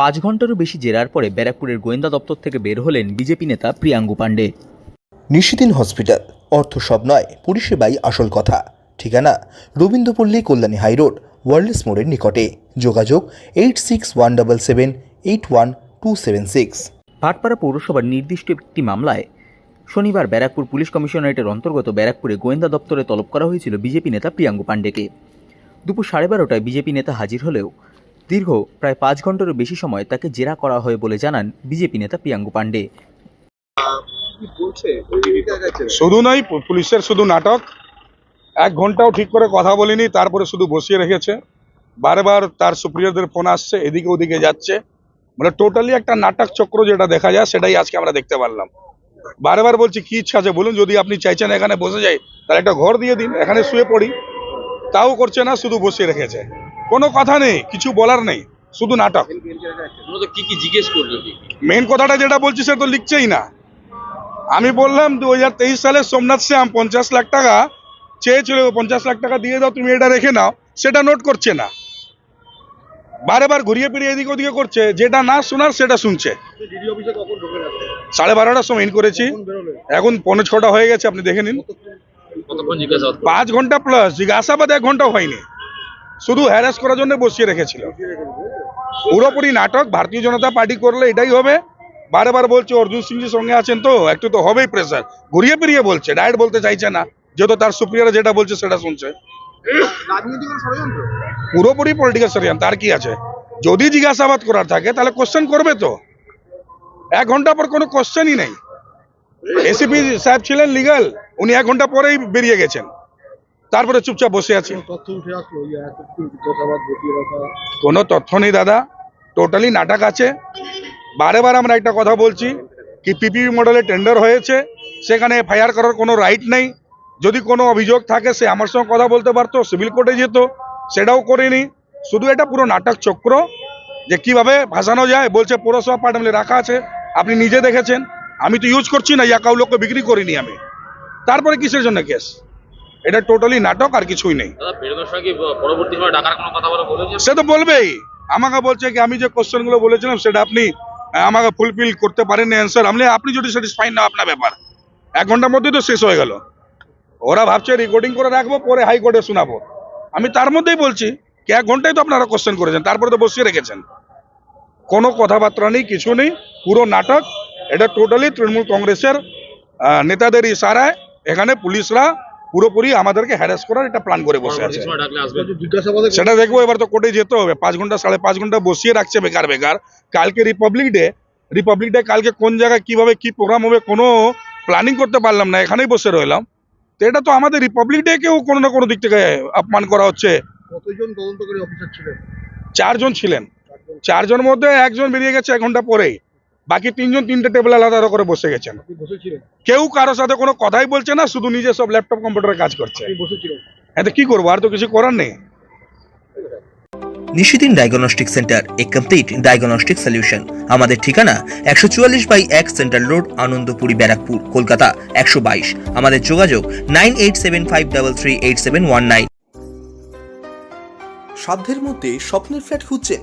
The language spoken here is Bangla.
পাঁচ ঘন্টারও বেশি জেরার পরে ব্যারাকপুরের গোয়েন্দা দপ্তর থেকে বের হলেন বিজেপি নেতা প্রিয়াঙ্গু পাণ্ডে। নিশিদিন হসপিটাল অর্থ সব নয় পরিষেবাই আসল কথা। ঠিকানা রবীন্দ্রপল্লী কল্যাণী হাইরোড ওয়ার্ল্ডস মোড়ের নিকটে। যোগাযোগ eight six one double seven eight one two seven six. Bhatpara পৌরসভার নির্দিষ্ট একটি মামলায় শনিবার ব্যারাকপুর পুলিশ কমিশনারেটের অন্তর্গত ব্যারাকপুরে গোয়েন্দা দপ্তরে তলব করা হয়েছিল বিজেপি নেতা প্রিয়াঙ্গু পাণ্ডেকে। দুপুর সাড়ে বারোটায় বিজেপি নেতা হাজির হলেও দীর্ঘ প্রায় পাঁচ ঘন্টারও বেশি সময় তাকে জেরা করা হয় বলে জানান বিজেপি নেতা প্রিয়াঙ্গু পাণ্ডে। শুধু নয় পুলিশের শুধু নাটক। এক ঘন্টাও ঠিক করে কথা বলিনি, তারপরে শুধু বসিয়ে রেখেছে। বারবার তার সুপ্রিয়রদের ফোন আসছে, এদিকে ওদিকে যাচ্ছে। মানে টোটালি একটা নাটক চক্র যেটা দেখা যায়, সেটাই আজকে আমরা দেখতে পারলাম। বারবার বলছি, কি ইচ্ছা আছে? বলুন, যদি আপনি চাইছেন এখানে বসে যাই, তাহলে একটা ঘর দিয়ে দিন, এখানে শুয়ে পড়ি। তাও করছে না, শুধু বসিয়ে রেখেছে। কোনো কথা নেই কিছু বলার নেই শুধু নাটক। কি কি জিজ্ঞেস করল মেন কথাটা যেটা বলছি সে তো লিখছেই না। আমি বললাম দু হাজার তেইশ সালে সোমনাথ শ্যাম পঞ্চাশ লাখ টাকা চেয়েছিল পঞ্চাশ লাখ টাকা দিয়ে দাও তুমি এটা রেখে নাও সেটা নোট করছে না। বারে বার ঘুরিয়ে ফিরিয়ে এদিকে ওদিকে করছে যেটা না শোনার সেটা শুনছে। সাড়ে বারোটার সময় ইন করেছি। এখন পনেরো ছটা হয়ে গেছে আপনি দেখে নিন? পাঁচ ঘণ্টা প্লাস জিজ্ঞাসাবাদ এক ঘণ্টা হয়নি। শুধু হ্যারাস করার জন্য বসিয়ে রেখেছিল। পুরোপুরি নাটক, ভারতীয় জনতা পার্টি করলে এটাই হবে। বারে বার বলছে, অর্জুন সিংজির সঙ্গে আছেন তো, একটু তো হবেই প্রেসার ঘুরিয়ে ফিরিয়ে বলছে ডাইরেক্ট বলতে চাইছে না, যেহেতু তার সুপ্রিয়ার যেটা বলছে সেটা শুনছে। পুরোপুরি পলিটিক্যাল ষড়যন্ত্র তার কি আছে? যদি জিজ্ঞাসাবাদ করার থাকে, তাহলে কোশ্চেন করবে তো। এক ঘণ্টা পর কোনো কোশ্চেনই নেই। এসিপি সাহেব ছিলেন লিগাল উনি এক ঘণ্টা পরেই বেরিয়ে গেছেন। তারপরে চুপচাপ বসে আছে। কোনো তথ্য নেই দাদা। টোটালি নাটক আছে। বারে বার আমরা একটা কথা বলছি কি পিপিপি মডেলে টেন্ডার হয়েছে সেখানে এফআইআর করার কোনো রাইট নেই। যদি কোনো অভিযোগ থাকে সে আমার সঙ্গে কথা বলতে পারতো সিভিল কোর্টে যেত সেটাও করেনি। শুধু এটা পুরো নাটক চক্র যে কীভাবে ভাসানো যায় বলছে পৌরসভা পাঠামলে রাখা আছে আপনি নিজে দেখেছেন। আমি তো ইউজ করছি না ইয়া কাউ লোককে বিক্রি করিনি আমি। তারপরে কিসের জন্য কেস এটা টোটালি নাটক আর কিছুই নেই। সে তো বলবেই। আমাকে বলছে কি আমি যে কোশ্চেনগুলো বলেছিলাম সেটা আপনি আমাকে ফুলফিল করতে পারেন অ্যান্সার আমি আপনি যদি স্যাটিসফাই না আপনার ব্যাপার। এক ঘণ্টার মধ্যে তো শেষ হয়ে গেল। ওরা ভাবছে রেকর্ডিং করে রাখব পরে হাইকোর্টে শোনাবো। আমি তার মধ্যেই বলছি কি এক ঘন্টায় তো আপনারা কোশ্চেন করেছেন তারপরে তো বসিয়ে রেখেছেন। কোনো কথাবার্তা নেই কিছু নেই পুরো নাটক। এটা টোটালি তৃণমূল কংগ্রেসের নেতাদের ইশারায় এখানে পুলিশরা পুরোপুরি আমাদেরকে হ্যারাস করার একটা প্ল্যান করে বসে আছে। সেটা দেখব এবার তো কোর্টে যেতে হবে। পাঁচ ঘণ্টা সাড়ে পাঁচ ঘণ্টা বসিয়ে রাখছে বেকার বেকার। কালকে রিপাবলিক ডে রিপাবলিক ডে কালকে কোন জায়গায় কীভাবে কি প্রোগ্রাম হবে কোনো প্ল্যানিং করতে পারলাম না। এখানেই বসে রইলাম। তো এটা তো আমাদের রিপাবলিক ডে কেও কোনো না কোনো দিক থেকে অপমান করা হচ্ছে। কতজন তদন্তকারী অফিসার ছিলেন? চারজন ছিলেন। চারজন মধ্যে একজন বেরিয়ে গেছে এক ঘণ্টা পরেই। বাকি তিনজন তিনটে টেবিল আলাদা আলাদা করে বসে গেছেন। কেউ কারোর সাথে কোনো কথাই বলছে না শুধু নিজে সব ল্যাপটপ কম্পিউটারে কাজ করছে। এতে কি করব আর তো কিছু করার নেই। Nishidin diagnostic centre a complete diagnostic solution আমাদের ঠিকানা একশো চুয়াল্লিশ বাই এক সেন্ট্রাল রোড আনন্দপুরি ব্যারাকপুর কলকাতা একশো বাইশ। আমাদের যোগাযোগ nine eight seven five double three eight seven one nine সাধ্যের মধ্যে স্বপ্নের ফ্ল্যাট খুঁজছেন।